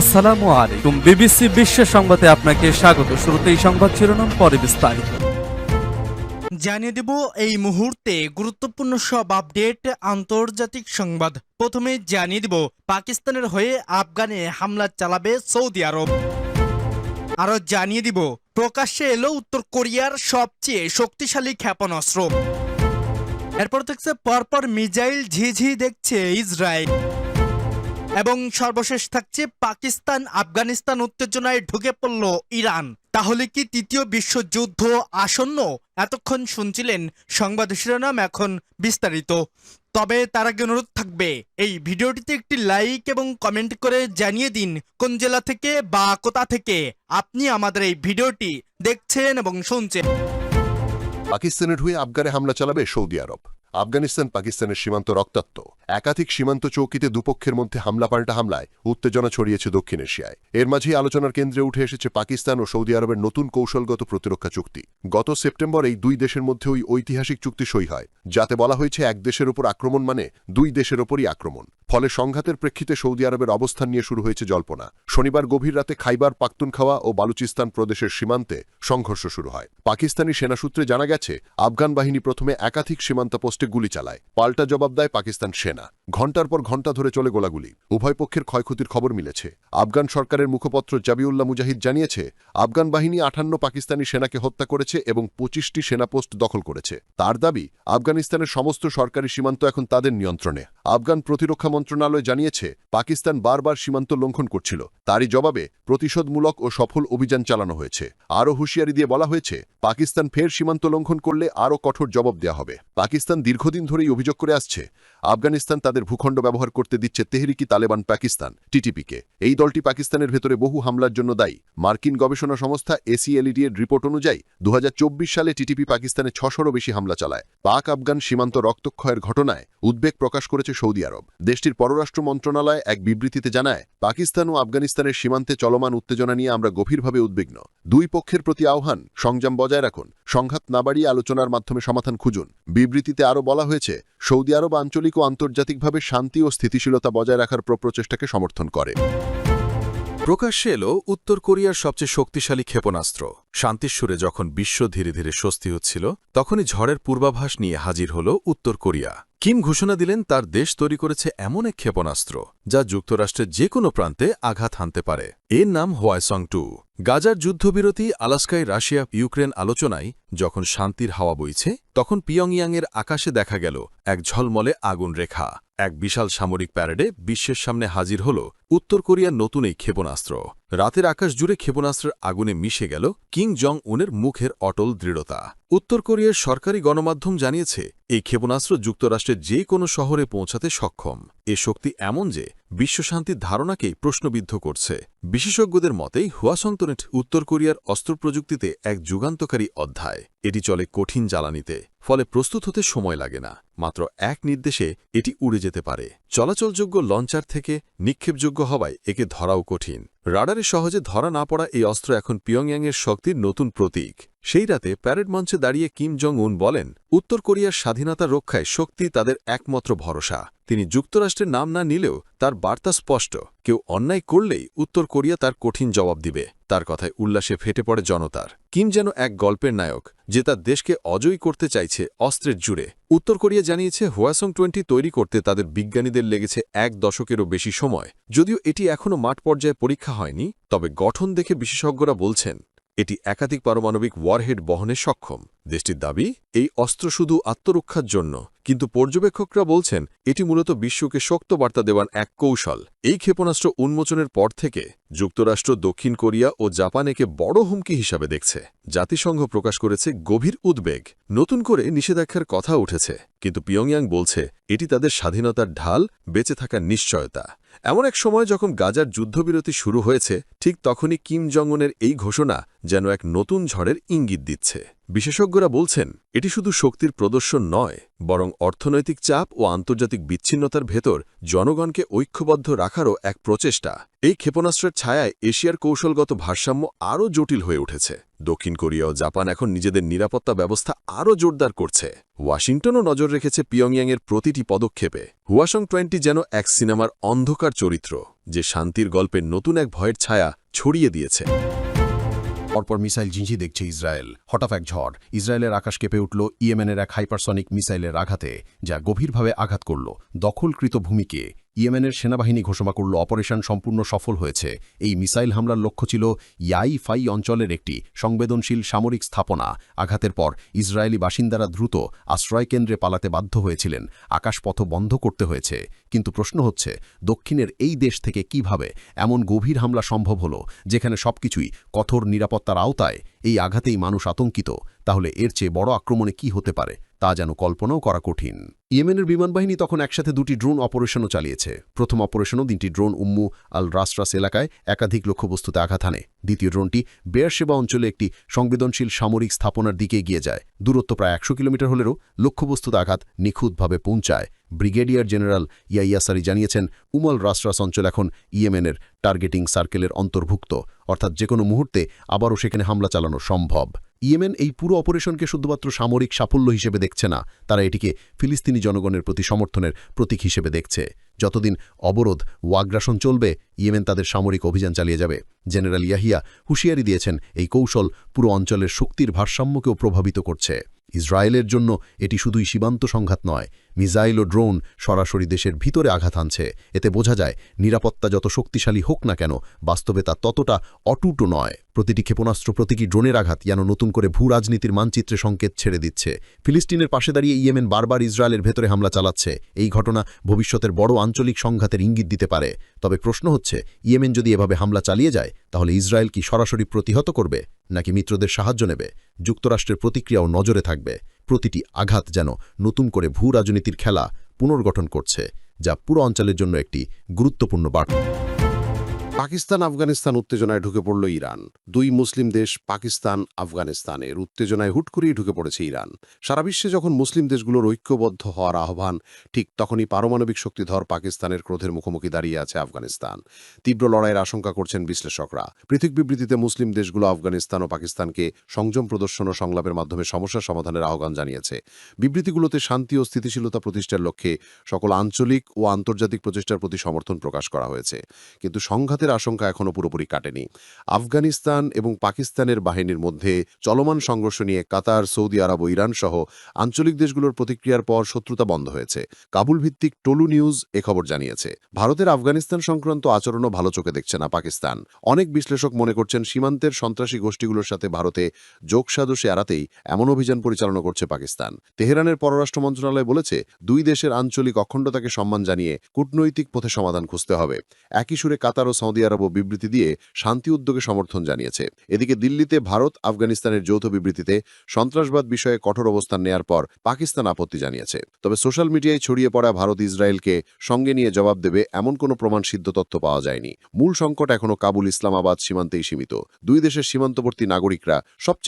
আসসালামু আলাইকুম। বিবিসি বিশ্ব সংবাদে আপনাকে স্বাগত। শুরুতে এই সংবাদ শিরোনাম, পরে বিস্তারিত। জানিয়ে দেব এই মুহূর্তে গুরুত্বপূর্ণ সব আপডেট, আন্তর্জাতিক সংবাদ। প্রথমে জানিয়ে দেব, পাকিস্তানের হয়ে আফগানে হামলা চালাবে সৌদি আরব। আরও জানিয়ে দিব, প্রকাশ্যে এলো উত্তর কোরিয়ার সবচেয়ে শক্তিশালী ক্ষেপণাস্ত্র। এরপর থাকছে পরপর মিজাইল ঝিঝি দেখছে ইসরায়েল। এবং সর্বশেষ থাকছে পাকিস্তান, আফগানিস্তান উত্তেজনায় ঢুকে পড়ল ইরান। তাহলে কি তৃতীয় বিশ্বযুদ্ধ আসন্ন? এতক্ষণ শুনছিলেন সংবাদ শিরোনাম এখন বিস্তারিত। তবে তার আগে অনুরোধ থাকবে, এই ভিডিওটিতে একটি লাইক এবং কমেন্ট করে জানিয়ে দিন কোন জেলা থেকে বা কোথা থেকে আপনি আমাদের এই ভিডিওটি দেখছেন এবং শুনছেন। পাকিস্তানের হয়ে আফগানে হামলা চালাবে সৌদি আরব। আফগানিস্তান পাকিস্তানের সীমান্ত রক্তাক্ত। একাধিক সীমান্ত চৌকিতে দুপক্ষের মধ্যে হামলা পাল্টা হামলায় উত্তেজনা ছড়িয়েছে দক্ষিণ এশিয়ায়। এর মাঝেই আলোচনার কেন্দ্রে উঠে এসেছে পাকিস্তান ও সৌদি আরবের নতুন কৌশলগত প্রতিরক্ষা চুক্তি। গত সেপ্টেম্বর এই দুই দেশের মধ্যে ওই ঐতিহাসিক চুক্তি সই হয়, যাতে বলা হয়েছে এক দেশের ওপর আক্রমণ মানে দুই দেশের ওপরই আক্রমণ। ফলে সংঘাতের প্রেক্ষিতে সৌদি আরবের অবস্থান নিয়ে শুরু হয়েছে জল্পনা। শনিবার গভীর রাতে খাইবার পাখতুনখাওয়া ও বালুচিস্তান প্রদেশের সীমান্তে সংঘর্ষ শুরু হয়। পাকিস্তানি সেনা সূত্রে জানা গেছে, আফগান বাহিনী প্রথমে একাধিক সীমান্ত পোস্টে গুলি চালায়, পাল্টা জবাব দেয় পাকিস্তান সেনা। ঘণ্টার পর ঘণ্টা ধরে চলে গোলাগুলি। উভয় পক্ষের ক্ষয়ক্ষতির খবর মিলেছে। আফগান সরকারের মুখপত্র জাবিউল্লাহ মুজাহিদ জানিয়েছে, আফগান বাহিনী আঠান্ন পাকিস্তানি সেনাকে হত্যা করেছে এবং পঁচিশটি সেনা পোস্ট দখল করেছে। তার দাবি, আফগানিস্তানের সমস্ত সরকারি সীমান্ত এখন তাদের নিয়ন্ত্রণে। আফগান প্রতিরক্ষা মন্ত্রণালয় জানিয়েছে, পাকিস্তান বারবার সীমান্ত লঙ্ঘন করছিল। তারই জবাবে প্রতিশোধমূলক ও সফল অভিযান চালানো হয়েছে। আরও হুঁশিয়ারি দিয়ে বলা হয়েছে, পাকিস্তান ফের সীমান্ত লঙ্ঘন করলে আরও কঠোর জবাব দেওয়া হবে। পাকিস্তান দীর্ঘদিন ধরেই অভিযোগ করে আসছে, আফগানিস্তান তাদের ভূখণ্ড ব্যবহার করতে দিচ্ছে তেহরিকি তালেবান পাকিস্তান, টিটিপিকে। এই দলটি পাকিস্তানের ভেতরে বহু হামলার জন্য দায়ী। মার্কিন গবেষণা সংস্থা এসিএলইডি এর রিপোর্ট অনুযায়ী দু হাজার চব্বিশ সালে টিটিপি পাকিস্তানে ছশোরও বেশি হামলা চালায়। পাক আফগান সীমান্ত রক্তক্ষয়ের ঘটনায় উদ্বেগ প্রকাশ করেছে সৌদি আরব। দেশটির পররাষ্ট্র মন্ত্রণালয় এক বিবৃতিতে জানায়, পাকিস্তান ও আফগানিস্তানের সীমান্তে চলমান উত্তেজনা নিয়ে আমরা গভীরভাবে উদ্বিগ্ন। দুই পক্ষের প্রতি আহ্বান, সংযম বজায় রাখুন, সংঘাত না বাড়িয়ে আলোচনার মাধ্যমে সমাধান খুঁজুন। বিবৃতিতে আরও বলা হয়েছে, সৌদি আরব আঞ্চলিক ও আন্তর্জাতিকভাবে শান্তি ও স্থিতিশীলতা বজায় রাখার প্রপ্রচেষ্টাকে সমর্থন করে। প্রকাশ্যে এলো উত্তর কোরিয়ার সবচেয়ে শক্তিশালী ক্ষেপণাস্ত্র। শান্তির সুরে যখন বিশ্ব ধীরে ধীরে স্বস্তি হচ্ছিল, তখনই ঝড়ের পূর্বাভাস নিয়ে হাজির হল উত্তর কোরিয়া। কিম ঘোষণা দিলেন, তার দেশ তৈরি করেছে এমন এক ক্ষেপণাস্ত্র, যা যুক্তরাষ্ট্রের যে কোনো প্রান্তে আঘাত হানতে পারে। এর নাম হোয়াইসং টু গাজার যুদ্ধবিরতি, আলাস্কায় রাশিয়া, ইউক্রেন আলোচনায় যখন শান্তির হাওয়া বইছে, তখন পিয়ংইয়াংয়ের আকাশে দেখা গেল এক ঝলমলে আগুন রেখা। এক বিশাল সামরিক প্যারেডে বিশ্বের সামনে হাজির হল উত্তর কোরিয়ার নতুন এই ক্ষেপণাস্ত্র। রাতের আকাশ জুড়ে ক্ষেপণাস্ত্রের আগুনে মিশে গেল কিং জং উনের মুখের অটল দৃঢ়তা। উত্তর কোরিয়ার সরকারি গণমাধ্যম জানিয়েছে, এই ক্ষেপণাস্ত্র যুক্তরাষ্ট্রের যে কোনো শহরে পৌঁছাতে সক্ষম। এ শক্তি এমন যে বিশ্বশান্তির ধারণাকেই প্রশ্নবিদ্ধ করছে। বিশেষজ্ঞদের মতেই হুয়াসংতনেট উত্তর কোরিয়ার অস্ত্র প্রযুক্তিতে এক যুগান্তকারী অধ্যায়। এটি চলে কঠিন জ্বালানিতে, ফলে প্রস্তুত হতে সময় লাগে না। মাত্র এক নির্দেশে এটি উড়ে যেতে পারে। চলাচলযোগ্য লঞ্চার থেকে নিক্ষেপযোগ্য হওয়ায় একে ধরাও কঠিন। রাডারে সহজে ধরা না পড়া এই অস্ত্র এখন পিয়ংয়াংয়ের শক্তির নতুন প্রতীক। সেই রাতে প্যারেড মঞ্চে দাঁড়িয়ে কিম জং উন বলেন, উত্তর কোরিয়ার স্বাধীনতা রক্ষায় শক্তি তাদের একমাত্র ভরসা। তিনি যুক্তরাষ্ট্রের নাম না নিলেও তার বার্তা স্পষ্ট, কেউ অন্যায় করলেই উত্তর কোরিয়া তার কঠিন জবাব দিবে। তার কথায় উল্লাসে ফেটে পড়ে জনতার। কিম যেন এক গল্পের নায়ক, যে তার দেশকে অজয়ী করতে চাইছে অস্ত্রের জুড়ে। উত্তর কোরিয়া জানিয়েছে, হোয়াসং টোয়েন্টি তৈরি করতে তাদের বিজ্ঞানীদের লেগেছে এক দশকেরও বেশি সময়। যদিও এটি এখনও মাঠ পর্যায়ে পরীক্ষা হয়নি, তবে গঠন দেখে বিশেষজ্ঞরা বলছেন এটি একাধিক পারমাণবিক ওয়ারহেড বহনে সক্ষম। দেশটির দাবি, এই অস্ত্র শুধু আত্মরক্ষার জন্য, কিন্তু পর্যবেক্ষকরা বলছেন এটি মূলত বিশ্বকে শক্ত বার্তা দেওয়ার এক কৌশল। এই ক্ষেপণাস্ত্র উন্মোচনের পর থেকে যুক্তরাষ্ট্র দক্ষিণ কোরিয়া ও জাপান একে বড় হুমকি হিসাবে দেখছে। জাতিসংঘ প্রকাশ করেছে গভীর উদ্বেগ। নতুন করে নিষেধাজ্ঞার কথা উঠেছে, কিন্তু পিয়ংয়াং বলছে এটি তাদের স্বাধীনতার ঢাল, বেঁচে থাকার নিশ্চয়তা। এমন এক সময় যখন গাজার যুদ্ধবিরতি শুরু হয়েছে, ঠিক তখনই কিম জংনের এই ঘোষণা যেন এক নতুন ঝড়ের ইঙ্গিত দিচ্ছে। বিশেষজ্ঞরা বলছেন, এটি শুধু শক্তির প্রদর্শন নয়, বরং অর্থনৈতিক চাপ ও আন্তর্জাতিক বিচ্ছিন্নতার ভেতর জনগণকে ঐক্যবদ্ধ রাখারও এক প্রচেষ্টা। এই ক্ষেপণাস্ত্রের ছায়ায় এশিয়ার কৌশলগত ভারসাম্য আরও জটিল হয়ে উঠেছে। দক্ষিণ কোরিয়া ও জাপান এখন নিজেদের নিরাপত্তা ব্যবস্থা আরও জোরদার করছে। ওয়াশিংটনও নজর রেখেছে পিয়ংইয়াংয়ের প্রতিটি পদক্ষেপে। হুয়াশং টোয়েন্টি যেন এক সিনেমার অন্ধকার চরিত্র, যে শান্তির গল্পের নতুন এক ভয়ের ছায়া ছড়িয়ে দিয়েছে। পরপর মিসাইল ঝিঝি দেখছে ইসরায়েল। হঠাৎ এক ঝড়। ইসরায়েলের আকাশ কেঁপে উঠল ইয়েমেনের এক হাইপারসনিক মিসাইলের আঘাতে, যা গভীরভাবে আঘাত করল। দখলকৃত ভূমিকে ইয়েমেনের সেনাবাহিনী ঘোষণা করল, অপারেশন সম্পূর্ণ সফল হয়েছে। এই মিসাইল হামলার লক্ষ্য ছিল ইয়াই ফাই অঞ্চলের একটি সংবেদনশীল সামরিক স্থাপনা। আঘাতের পর ইসরায়েলি বাসিন্দারা দ্রুত আশ্রয়কেন্দ্রে পালাতে বাধ্য হয়েছিলেন। আকাশপথ বন্ধ করতে হয়েছে। কিন্তু প্রশ্ন হচ্ছে, দক্ষিণের এই দেশ থেকে কীভাবে এমন গভীর হামলা সম্ভব হলো, যেখানে সবকিছুই কঠোর নিরাপত্তার আওতায়, এই আঘাতেই মানুষ আতঙ্কিত, তাহলে এর চেয়ে বড় আক্রমণে কি হতে পারে? তা যেন কল্পনাও করা কঠিন। ইয়েমেনের বিমানবাহিনী তখন একসাথে দুটি ড্রোন অপারেশনও চালিয়েছে। প্রথম অপারেশনও তিনটি ড্রোন উম্মু আল রাসরাস এলাকায় একাধিক লক্ষ্যবস্তুতে আঘাত হানে। দ্বিতীয় ড্রোনটি বেয়ারসেবা অঞ্চলে একটি সংবেদনশীল সামরিক স্থাপনার দিকে এগিয়ে যায়। দূরত্ব প্রায় একশো কিলোমিটার হলেও লক্ষ্যবস্তুতে আঘাত নিখুঁতভাবে পৌঁছায়। ব্রিগেডিয়ার জেনারেল ইয়াইয়াসারি জানিয়েছেন উমল রাসরাস অঞ্চল এখন ইয়েমেনের টার্গেটিং সার্কেলের অন্তর্ভুক্ত। অর্থাৎ যে কোনো মুহূর্তে আবারও সেখানে হামলা চালানো সম্ভব। ইয়েমেন এই পুরো অপারেশনকে শুধুমাত্র সামরিক সাফল্য হিসেবে দেখছে না, তারা এটিকে ফিলিস্তিনি জনগণের প্রতি সমর্থনের প্রতীক হিসেবে দেখছে। যতদিন অবরোধ ওয়াগ্রাসন চলবে, ইয়েমেন তাদের সামরিক অভিযান চালিয়ে যাবে। জেনারেল ইয়াহিয়া হুঁশিয়ারি দিয়েছেন, এই কৌশল পুরো অঞ্চলের শক্তির ভারসাম্যকেও প্রভাবিত করছে। ইসরায়েলের জন্য এটি শুধুই সীমান্ত সংঘাত নয় মিসাইল ও ড্রোন সরাসরি দেশের ভিতরে আঘাত আনছে এতে বোঝা যায়, নিরাপত্তা যত শক্তিশালী হোক না কেন, বাস্তবে তা ততটা অটুটও নয়। প্রতিটি ক্ষেপণাস্ত্র প্রতীকী ড্রোনের আঘাত যেন নতুন করে ভূ রাজনীতির মানচিত্রে সংকেত ছেড়ে দিচ্ছে। ফিলিস্তিনের পাশে দাঁড়িয়ে ইয়েমেন বারবার ইসরায়েলের ভেতরে হামলা চালাচ্ছে। এই ঘটনা ভবিষ্যতের বড় আঞ্চলিক সংঘাতের ইঙ্গিত দিতে পারে। তবে প্রশ্ন হচ্ছে, ইয়েমেন যদি এভাবে হামলা চালিয়ে যায়, তাহলে ইসরায়েল কি সরাসরি প্রতিহত করবে, নাকি মিত্রদের সাহায্য নেবে? যুক্তরাষ্ট্রের প্রতিক্রিয়াও নজরে থাকবে। প্রতিটি আঘাত যেন নতুন করে ভূ রাজনীতির খেলা পুনর্গঠন করছে, যা পুরো অঞ্চলের জন্য একটি গুরুত্বপূর্ণ বার্তা। পাকিস্তান আফগানিস্তান উত্তেজনায় ঢুকে পড়ল ইরান। দুই মুসলিম দেশ পাকিস্তান, আফগানিস্তানের উত্তেজনায় হুট করেই ঢুকে পড়েছে ইরান। সারা বিশ্বে যখন মুসলিম দেশগুলোর ঐক্যবদ্ধ হওয়ার আহ্বান, ঠিক তখনই পারমাণবিক শক্তিধর পাকিস্তানের ক্রোধের মুখোমুখি দাঁড়িয়ে আছে আফগানিস্তান। তীব্র লড়াইয়ের আশঙ্কা করছেন বিশ্লেষকরা। পৃথক বিবৃতিতে মুসলিম দেশগুলো আফগানিস্তান ও পাকিস্তানকে সংযম প্রদর্শন ও সংলাপের মাধ্যমে সমস্যা সমাধানের আহ্বান জানিয়েছে। বিবৃতিগুলোতে শান্তি ও স্থিতিশীলতা প্রতিষ্ঠার লক্ষ্যে সকল আঞ্চলিক ও আন্তর্জাতিক প্রচেষ্টার প্রতি সমর্থন প্রকাশ করা হয়েছে। কিন্তু সংঘাতের আশঙ্কা এখনও পুরোপুরি কাটেনি। আফগানিস্তান এবং পাকিস্তানের বাহিনীর মধ্যে চলমান সংঘর্ষ নিয়ে কাতার, সৌদি আরব ও ইরান সহ আঞ্চলিক দেশগুলোর প্রতিক্রিয়ার পর শত্রুতা বন্ধ হয়েছে। কাবুল ভিত্তিক টলু নিউজ এ খবর জানিয়েছে। ভারতের আফগানিস্তান সংক্রান্ত আচরণও ভালো চোখে দেখছে না পাকিস্তান। অনেক বিশ্লেষক মনে করছেন সীমান্তের সন্ত্রাসী গোষ্ঠীগুলোর সাথে ভারতে যোগসাদশে এড়াতেই এমন অভিযান পরিচালনা করছে পাকিস্তান। তেহরানের পররাষ্ট্র মন্ত্রণালয় বলেছে, দুই দেশের আঞ্চলিক অখণ্ডতাকে সম্মান জানিয়ে কূটনৈতিক পথে সমাধান খুঁজতে হবে। একই সুরে কাতার ও সৌদি আরবও বিবৃতি দিয়ে শান্তি উদ্যোগে সমর্থন জানিয়েছে। এদিকে দিল্লিতে ভারত, আফগানিস্তানের যৌথ বিবৃতিতে সন্ত্রাসবাদ বিষয়ে কঠোর অবস্থান নেয়ার পর পাকিস্তান আপত্তি জানিয়েছে। তবে সোশ্যাল মিডিয়ায় ছড়িয়ে পড়া ভারত ইসরায়েলকে সঙ্গে নিয়ে জবাব দেবে এমন কোনো প্রমাণ সিদ্ধ তথ্য পাওয়া যায়নি। মূল সংকট এখনও কাবুল ইসলামাবাদ সীমান্তেই সীমিত। দুই দেশের সীমান্তবর্তী নাগরিকরা সবচেয়ে